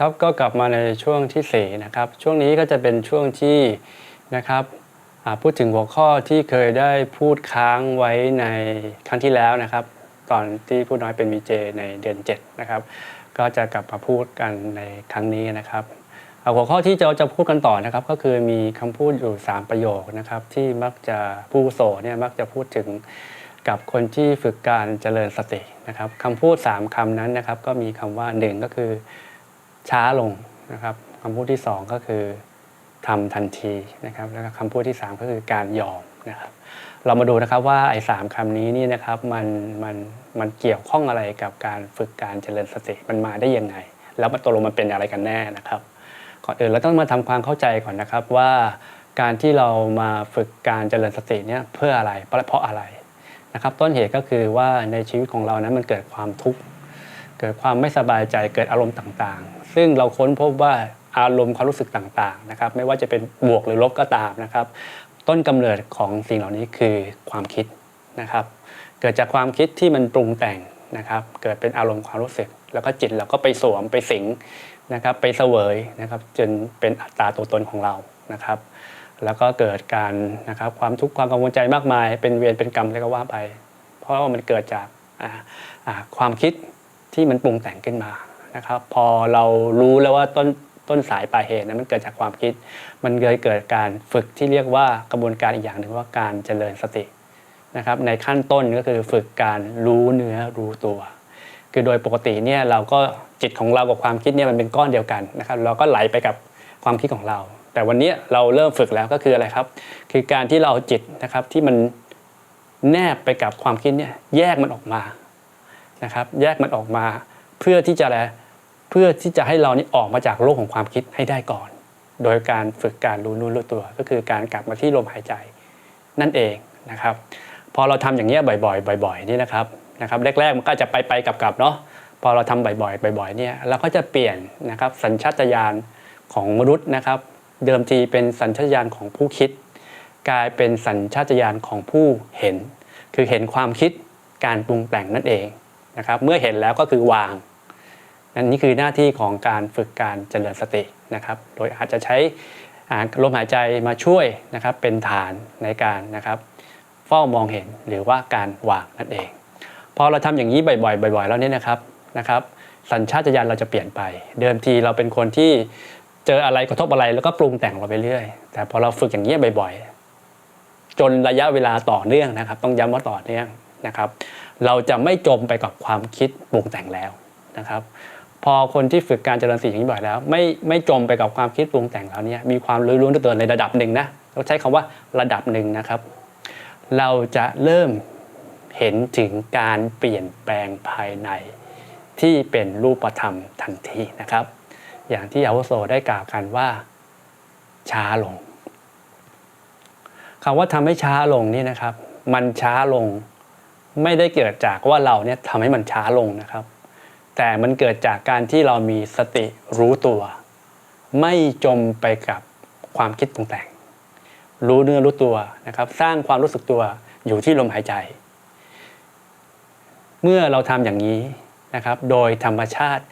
ครับก็กลับมาในช่วงที่สี่นะครับ ช่วงนี้ก็จะเป็นช่วงที่นะครับพูดถึงหัวข้อที่เคยได้พูดค้างไว้ในครั้งที่แล้วนะครับ ตอนที่พูดน้อยเป็นวีเจในเดือน 7 นะครับ ก็จะกลับมาพูดกันในครั้งนี้นะครับหัวข้อที่เราจะพูดกันต่อนะครับก็คือมีคำพูดอยู่ 3 ประโยคนะครับ ที่มักจะผู้โสเนี่ยมักจะพูดถึงกับคนที่ฝึกการเจริญสตินะครับคำพูด 3คำนั้นนะครับ ก็มีคำว่า 1 ก็คือ ช้าลงนะครับคำพูดที่ 2 ก็คือทำทันทีนะครับ แล้วก็คำพูดที่ 3 ก็คือการยอมนะครับ เรามาดูนะครับว่าไอ้สามคำนี้นี่นะครับมันมันมันเกี่ยวข้องอะไรกับการฝึกการเจริญสติมันมาได้ยังไง แล้วมันตกลงมันเป็นอะไรกันแน่นะครับ ก่อนอื่นเราต้องมาทำความเข้าใจก่อนนะครับว่าการที่เรามาฝึกการเจริญสติเนี่ยเพื่ออะไรเพราะอะไรนะครับ ต้นเหตุก็คือว่าในชีวิตของเรานั้นมันเกิดความทุกข์เกิดความไม่สบายใจเกิดอารมณ์ต่าง ซึ่งเราค้นพบว่าอารมณ์ความรู้สึกต่างๆนะครับไม่ว่าจะเป็นบวกหรือลบก็ตามนะครับ ต้นกำเนิดของสิ่งเหล่านี้คือความคิดนะครับ เกิดจากความคิดที่มันปรุงแต่งนะครับ เกิดเป็นอารมณ์ความรู้สึก แล้วก็จิตเราก็ไปสวมไปสิงนะครับไปเสวยนะครับจนเป็นอัตตาตัวตนของเรานะครับ แล้วก็เกิดการนะครับความทุกข์ความกังวลใจมากมาย เป็นเวรเป็นกรรมอะไรก็ว่าไป เพราะว่ามันเกิดจากความคิดที่มันปรุงแต่งขึ้นมา นะครับ พอเรารู้แล้วว่าต้นต้นสายปลายเหตุนั้นมันเกิดจากความคิด มันเลยเกิดการฝึกที่เรียกว่ากระบวนการอีกอย่างหนึ่งว่าการเจริญสตินะครับ ในขั้นต้นก็คือฝึกการรู้เนื้อรู้ตัว คือโดยปกติเนี่ยเราก็จิตของเรากับความคิดเนี่ยมันเป็นก้อนเดียวกันนะครับ เราก็ไหลไปกับความคิดของเรา แต่วันนี้เราเริ่มฝึกแล้วก็คืออะไรครับ คือการที่เราจิตนะครับที่มันแนบไปกับความคิดเนี่ยแยกมันออกมานะครับ แยกมันออกมาเพื่อที่จะอะไร พื่อที่จะให้เรานี่ออกมาจากโลกของความคิดให้ได้ก่อน โดยการฝึกการรู้นู้รู้ตัว ก็คือการกลับมาที่ลมหายใจนั่นเองนะครับ พอเราทำอย่างนี้ยบ่อยๆ บ่อย ๆ นี่นะครับนะครับแรกๆมันก็จะไปไปๆกลับๆเนาะพอเราทำบ่อยๆบ่อยๆเนี่ยเราก็จะเปลี่ยนนะครับสัญชาตญาณของมนุษย์นะครับ เดิมทีเป็นสัญชาตญาณของผู้คิด กลายเป็นสัญชาตญาณของผู้เห็น คือเห็นความคิดการปรุงแต่งนั่นเองนะครับ เมื่อเห็นแล้วก็คือวาง นั่นนี่คือหน้าที่ของการฝึกการเจริญสตินะครับ โดยอาจจะใช้ลมหายใจมาช่วยนะครับเป็นฐานในการนะครับเฝ้ามองเห็นหรือว่าการวางนั่นเอง พอเราทำอย่างนี้บ่อยๆบ่อยๆแล้วเนี่ยนะครับนะครับ สัญชาตญาณเราจะเปลี่ยนไป เดิมทีเราเป็นคนที่เจออะไรกระทบอะไรแล้วก็ปรุงแต่งเราไปเรื่อย แต่พอเราฝึกอย่างนี้บ่อยๆ จนระยะเวลาต่อเนื่องนะครับ ต้องย้ำว่าต่อเนื่องนะครับ เราจะไม่จมไปกับความคิดปรุงแต่งแล้วนะครับ พอคนที่ฝึกการเจริญสติอย่างนี้บ่อยแล้ว ไม่ไม่จมไปกับความคิดปรุงแต่งแล้วเนี่ยมีความรู้รู้ตัวในระดับหนึ่งนะเราใช้คำว่าระดับหนึ่งนะครับ เราจะเริ่มเห็นถึงการเปลี่ยนแปลงภายใน ที่เป็นรูปธรรมทันทีนะครับ อย่างที่อาวุโสได้กล่าวกันว่า ช้าลงคำว่าทำให้ช้าลงนี่นะครับ มันช้าลง ไม่ได้เกิดจากว่าเราเนี่ยทำให้มันช้าลงนะครับ แต่มันเกิดจากการที่เรามีสติรู้ตัว ไม่จมไปกับความคิดปรุงแต่ง รู้เนื้อรู้ตัวนะครับ สร้างความรู้สึกตัวอยู่ที่ลมหายใจ เมื่อเราทำอย่างนี้นะครับ โดยธรรมชาติ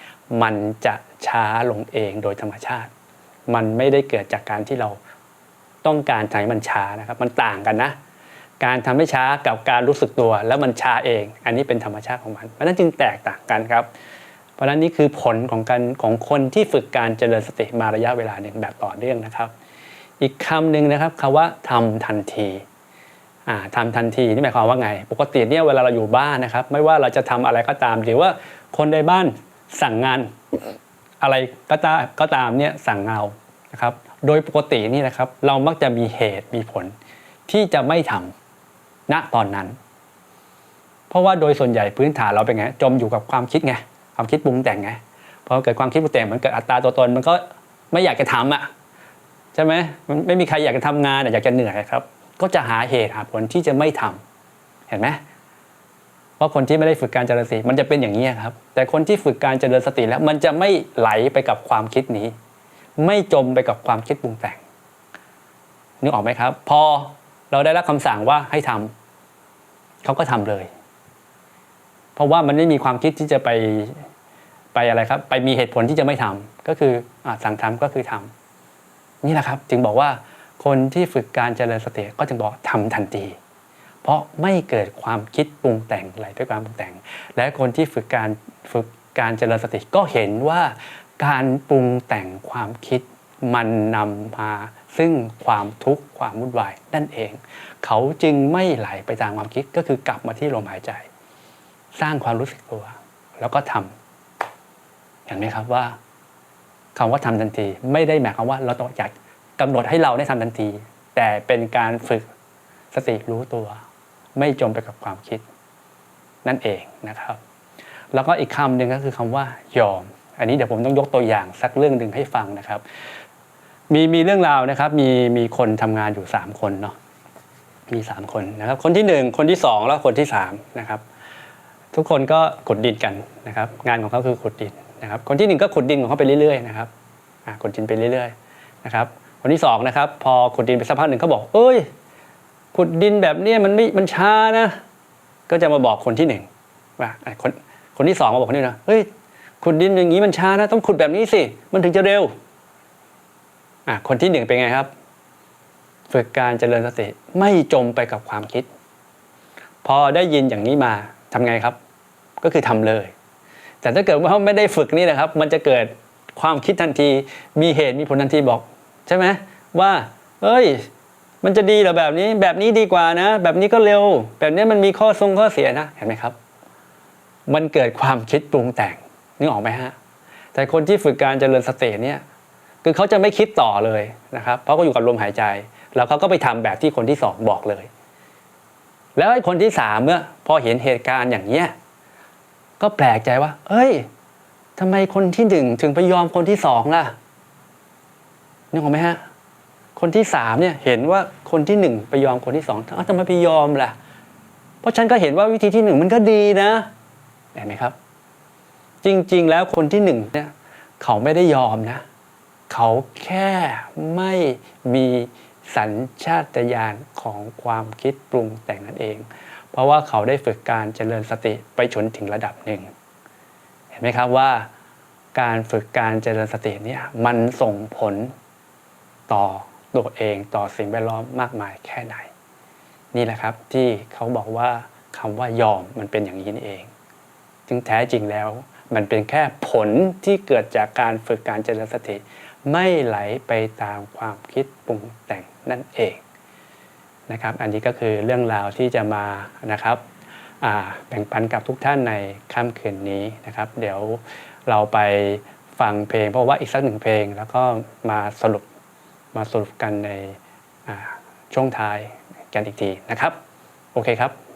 มันจะช้าลงเองโดยธรรมชาติ มันไม่ได้เกิดจากการที่เราต้องการให้มันช้านะครับ มันต่างกันนะ การทำให้ช้ากับการรู้สึกตัว แล้วมันช้าเอง อันนี้เป็นธรรมชาติของมันเพราะนั้นจึงแตกต่างกันครับ เพราะนั้นนี่คือผลของการของคนที่ฝึกการเจริญสติมาระยะเวลาหนึ่งแบบต่อเนื่องนะครับ อีกคำหนึ่งนะครับคำว่าทำทันทีอ่าทำทันทีนี่หมายความว่าไง ปกติเนี่ยเวลาเราอยู่บ้านนะครับ ไม่ว่าเราจะทำอะไรก็ตาม หรือว่าคนในบ้านสั่งงานอะไรก็ตามก็ตามเนี่ยสั่งเงานะครับ โดยปกตินี่นะครับ เรามักจะมีเหตุมีผลที่จะไม่ทำ ณตอนนั้น เพราะว่าโดยส่วนใหญ่พื้นฐานเราเป็นไงจมอยู่กับความคิดไงความคิดปรุงแต่งไงพอเกิดความคิดปรุงแต่งมันเกิดอัตราตัวตนมันก็ไม่อยากจะทำอะใช่ไหมมันไม่มีใครอยากจะทำงานอะอยากจะเหนื่อยครับ ก็จะหาเหตุหาผลที่จะไม่ทำเห็นไหมเพราะคนที่ไม่ได้ฝึกการเจริญสติมันจะเป็นอย่างนี้ครับ แต่คนที่ฝึกการเจริญสติแล้วมันจะไม่ไหลไปกับความคิดนี้ ไม่จมไปกับความคิดปรุงแต่งนึกออกไหมครับ พอ เราได้รับคำสั่งว่าให้ทำเขาก็ทำเลย เพราะว่ามันไม่มีความคิดที่จะไปไปอะไรครับ ไปมีเหตุผลที่จะไม่ทำก็คืออสั่งทำก็คือทำนี่แหละครับ จึงบอกว่าคนที่ฝึกการเจริญสติก็จึงบอกทำทันที เพราะไม่เกิดความคิดปรุงแต่งอะไหลไปความปรุงแต่ง และคนที่ฝึกการฝึกการเจริญสติก็เห็นว่าการปรุงแต่งความคิดมันนำมา ซึ่งความทุกข์ความวุ่นวายนั่นเอง เขาจึงไม่ไหลไปตามความคิดก็คือกลับมาที่ลมหายใจ สร้างความรู้สึกตัว แล้วก็ทำเห็นไหมครับว่าคำว่าทำทันที ไม่ได้หมายความว่าเราต้องอยากกำหนดให้เราได้ทำทันที แต่เป็นการฝึกสติรู้ตัว ไม่จมไปกับความคิด นั่นเองนะครับ แล้วก็อีกคำหนึ่งก็คือคำว่ายอม อันนี้เดี๋ยวผมต้องยกตัวอย่างสักเรื่องหนึ่งให้ฟังนะครับ มีมีเรื่องราวนะครับ มีมีคนทำงานอยู่สามคนเนาะมีสามคนนะครับ คนที่หนึ่งคนที่สองแล้วคนที่สามนะครับ ทุกคนก็ขุดดินกันนะครับ งานของเขาคือขุดดินนะครับ คนที่หนึ่งก็ขุดดินของเขาไปเรื่อยๆนะครับขุดดินไปเรื่อยๆนะครับ คนที่สองนะครับพอขุดดินไปสักพักหนึ่งเขาบอก เอ้ยขุดดินแบบนี้มันไม่มันช้านะ ก็จะมาบอกคนที่หนึ่งว่าคนคนที่สองมาบอกคนนี้นะเฮ้ยขุดดินอย่างนี้มันช้านะ ต้องขุดแบบนี้สิมันถึงจะเร็ว อะคนที่หนึ่งเป็นไงครับ ฝึกการเจริญสติไม่จมไปกับความคิด พอได้ยินอย่างนี้มาทำไงครับ ก็คือทำเลย แต่ถ้าเกิดว่าไม่ได้ฝึกนี่นะครับ มันจะเกิดความคิดทันที มีเหตุมีผลทันทีบอก ใช่ไหมว่า เอ้ย มันจะดีหรอแบบนี้ แบบนี้ดีกว่านะ แบบนี้ก็เร็ว แบบนี้มันมีข้อทรงข้อเสียนะเห็นไหมครับ มันเกิดความคิดปรุงแต่งนึกออกไหมฮะแต่คนที่ฝึกการเจริญสติเนี่ย คือเขาจะไม่คิดต่อเลยนะครับเพราะเขาอยู่กับลมหายใจ แล้วเขาก็ไปทำแบบที่คนที่สองบอกเลย แล้วไอ้คนที่สามเมื่อพอเห็นเหตุการณ์อย่างเนี้ยก็แปลกใจว่า เอ้ยทำไมคนที่หนึ่งถึงไปยอมคนที่สองล่ะนึกออกไหมฮะคนที่สามเนี่ยเห็นว่าคนที่หนึ่งไปยอมคนที่สองอ้าวทำไมไปยอมล่ะ เพราะฉันก็เห็นว่าวิธีที่หนึ่งมันก็ดีนะเห็นไหมครับ จริง ๆ แล้วคนที่หนึ่งเนี่ยเขาไม่ได้ยอมนะ เขาแค่ไม่มีสัญชาตญาณของความคิดปรุงแต่งนั่นเอง เพราะว่าเขาได้ฝึกการเจริญสติไปจนถึงระดับหนึ่ง เห็นไหมครับว่า การฝึกการเจริญสติเนี่ยมันส่งผลต่อตัวเองต่อสิ่งแวดล้อมมากมายแค่ไหน นี่แหละครับที่เขาบอกว่าคำว่ายอมมันเป็นอย่างนี้นี่เองจึงแท้จริงแล้ว มันเป็นแค่ผลที่เกิดจากการฝึกการเจริญสติ ไม่ไหลไปตามความคิดปรุงแต่งนั่นเองนะครับอันนี้ก็คือเรื่องราวที่จะมานะครับแบ่งปันกับทุกท่านในค่ำคืนนี้นะครับ เดี๋ยวเราไปฟังเพลง เพราะว่าอีกสักหนึ่งเพลง แล้วก็มาสรุปมาสรุปกันในช่วงท้ายกันอีกทีนะครับ โอเคครับ